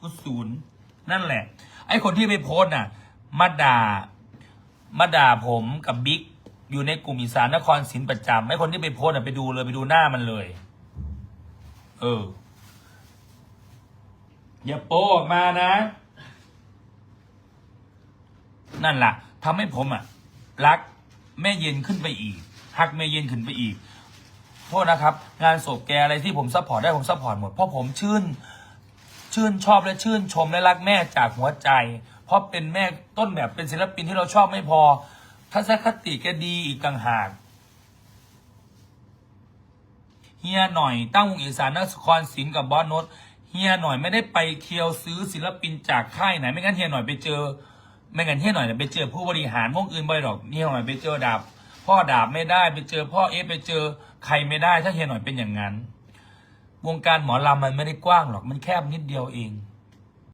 กูศูนย์นั่นแหละ ไอ้คนที่ไปโพส์น่ะ มาด่า มาด่าผมกับบิ๊กอยู่ในกลุ่มอีสานนครศิลป์ประจำไอ้คนที่ไปโพส์น่ะไปดูเลยไปดูหน้ามันเลย เออ อย่าโป้ออกมานะ นั่นแหละทำให้ผมอะ รักแม่เย็นขึ้นไปอีกฮักแม่เย็นขึ้นไปอีกโทษนะครับ งานศพแกอะไรที่ผมซัพพอร์ตได้ผมซัพพอร์ตหมดเพราะผมชื่น ชื่นชอบและชื่นชมและรักแม่จากหัวใจ เพราะเป็นแม่ต้นแบบเป็นศิลปินที่เราชอบไม่พอ ทัศนคติแกดีอีกต่างหากเฮียหน่อยตั้งวงอีสานนักสครศิลป์กับบอสโนตเฮียหน่อยไม่ได้ไปเที่ยวซื้อศิลปินจากค่ายไหนไม่งั้นเฮียหน่อยไปเจอ ไม่งั้นเฮียหน่อยไปเจอผู้บริหารพวงอื่นบ่อยหรอกเฮียหน่อยไปเจอดาบพ่อดาบไม่ได้ไปเจอพ่อเอฟไปเจอใครไม่ได้ถ้าเฮียหน่อยเป็นอย่างนั้น วงการหมอลำมันไม่ได้กว้างหรอก มันแคบนิดเดียวเอง